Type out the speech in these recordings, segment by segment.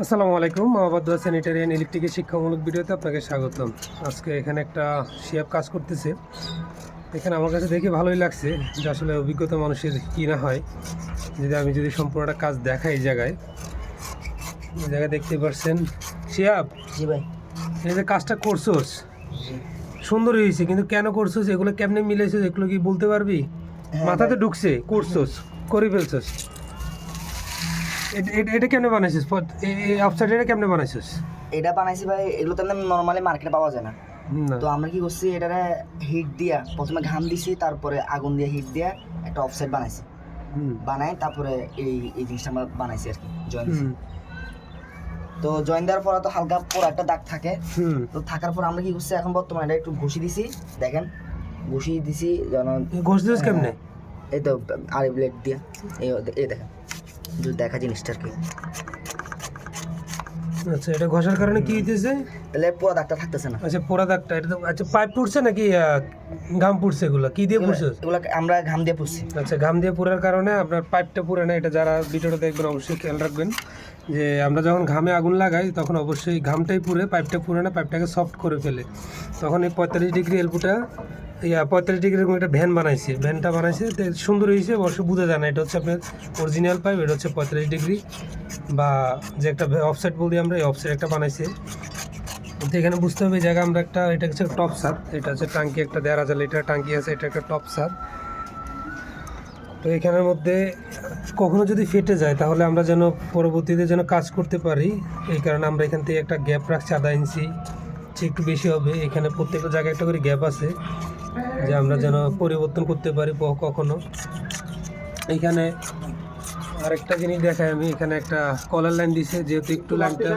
আসসালামু আলাইকুম মামাবাদুয়া sanitary and ইলেকট্রিকের শিক্ষামূলক ভিডিওতে আপনাকে স্বাগতম। আজকে এখানে একটা শিয়াব কাজ করতেছে। এখানে আমার কাছে দেখে ভালোই লাগছে যে আসলে অভিজ্ঞতা মানুষের কী না হয়। যদি আমি যদি সম্পূর্ণটা কাজ দেখাই এই জায়গায়। এই জায়গায় দেখতে পাচ্ছেন শিয়াব? ভাই। এই যে কাজটা করছোস? সুন্দর হয়েছে কিন্তু কেন করছোস? এগুলো কেমনে মিলেছিস এগুলো কি বলতে পারবি? হ্যাঁ মাথাতে। ঢুকছে করছোস করে ফেলছোস। এটা- কেমনে বানাইছিস? আফসাইড এটা কেমনে বানাইছিস? এটা বানাইছি ভাই এগুলো তো নর্মালি মার্কেটে পাওয়া যায় না। তো আমরা কি করছি এটারে হিট দিয়া প্রথমে ঘাম দিছি তারপরে আগুন দিয়ে হিট দিয়া একটা অফসাইড বানাইছি। হুম, বানাই তারপরে এই এই জিনিসটা আমরা বানাইছি আর কি জয়েন তো জয়েন দেওয়ার পরে তো হালকা পুরো একটা দাগ থাকে। হুম। তো থাকার পর আমরা কি করছি এখন বর্তমানে এটা একটু ঘষি দিছি দেখেন ঘষি দিছি যেন ঘষ দিস কেমনে? এই তো আর ব্লেড দিয়া এই এই দেখেন। যদি দেখা জিনিসটা আর কি আচ্ছা এটা ঘষার কারণে কি হইতেছে? তাহলে পুরো দাগটা থাকতেছে না। আচ্ছা পোড়া দাগটা এটা আচ্ছা পাইপ পুড়ছে নাকি ঘাম পুড়ছে এগুলো? কি দিয়ে পুড়ছে? এগুলো আমরা ঘাম দিয়ে পুষছি আচ্ছা ঘাম দিয়ে পুরার কারণে আপনার পাইপটা পুরে না এটা যারা ভিডিওটা দেখবেন অবশ্যই খেয়াল রাখবেন যে আমরা যখন ঘামে আগুন লাগাই তখন অবশ্যই ঘামটাই পুড়ে পাইপটা পুরে না পাইপটাকে সফট করে ফেলে। তখন এই পঁয়তাল্লিশ ডিগ্রি এলপুটা ইয়া, পঁয়তাল্লিশ ডিগ্রি এরকম একটা ভ্যান বানাইছে। ভ্যানটা বানাইছে সুন্দর হয়েছে অবশ্য বোঝা যায় না, এটা হচ্ছে আপনার অরিজিনাল পাইপ এটা হচ্ছে পঁয়তাল্লিশ ডিগ্রি। বা যে একটা অফসাইড বলি আমরা, এই অফসাইড একটা বানাইছে। তো এখানে বুঝতে হবে এই জায়গায় আমরা একটা, এটা হচ্ছে টপ সার এটা হচ্ছে টাঙ্কি একটা, দেড় হাজার লিটার টাঙ্কি আছে, এটা একটা টপ সার তো এখানের মধ্যে কখনো যদি ফেটে যায়, তাহলে আমরা যেন পরবর্তীতে যেন কাজ করতে পারি, এই কারণে আমরা এখান থেকে একটা গ্যাপ রাখছি, আধা ইঞ্চি। সে একটু বেশি হবে। এখানে প্রত্যেকটা জায়গায় একটা করে গ্যাপ আছে যে আমরা যেন পরিবর্তন করতে পারি কখনো। এখানে আরেকটা জিনিস দেখাই আমি। এখানে একটা কলার লাইন দিছে, যেহেতু একটু লাইনটা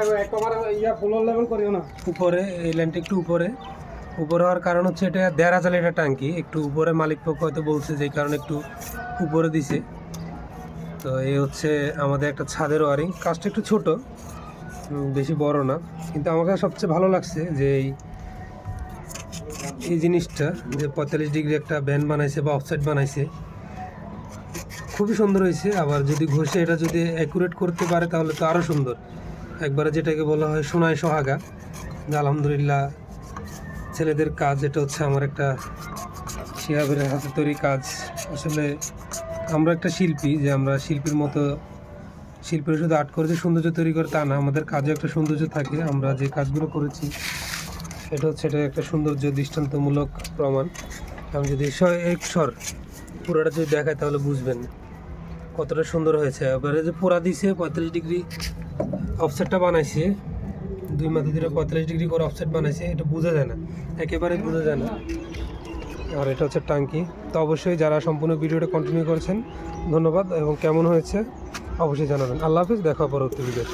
উপরে, এই লাইনটা একটু উপরে। উপরে হওয়ার কারণ হচ্ছে এটা দেড় হাজার লিটার ট্যাঙ্কি। একটু উপরে মালিক পক্ষ হয়তো বলছে যে কারণে একটু উপরে দিছে। তো এই হচ্ছে আমাদের একটা ছাদের ওয়ারিং। কাজটা একটু ছোট। বেশি বড় না। কিন্তু আমার কাছে সবচেয়ে ভালো লাগছে যে এই এই জিনিসটা, যে পঁয়তাল্লিশ ডিগ্রি একটা ব্যান বানাইছে বা অফসাইড বানাইছে। খুবই সুন্দর হয়েছে। আবার যদি ঘষে এটা যদি অ্যাকুরেট করতে পারে, তাহলে তো আরও সুন্দর। একবারে যেটাকে বলা হয় সোনায় সোহাগা। যে আলহামদুলিল্লাহ, ছেলেদের কাজ, এটা হচ্ছে আমার একটা শিহাবের হাতে তৈরি কাজ। আসলে আমরা একটা শিল্পী, যে আমরা শিল্পীর মতো শিল্পীরা শুধু আর্ট করেছে, সৌন্দর্য তৈরি করে তা না, আমাদের কাজে একটা সৌন্দর্য থাকে। আমরা যে কাজগুলো করেছি, সেটা হচ্ছে এটা একটা সৌন্দর্য দৃষ্টান্তমূলক প্রমাণ। আমি যদি এক স্বর পুরোটা যদি দেখায় তাহলে বুঝবেন কতটা সুন্দর হয়েছে। এবারে যে পোড়া দিছে, পঁয়তাল্লিশ ডিগ্রি অফসেটটা বানাইছে, দুই মাথা ধরে পঁয়তাল্লিশ ডিগ্রি করে অফসেট বানাইছে, এটা বোঝা যায় না। একেবারে বোঝা যায় না। আর এটা হচ্ছে টাঙ্কি। তো অবশ্যই যারা সম্পূর্ণ ভিডিওটা কন্টিনিউ করেছেন, ধন্যবাদ এবং কেমন হয়েছে অবশ্যই জানাবেন। আল্লাহ হাফিজ, দেখা পরবর্তী ভিডিও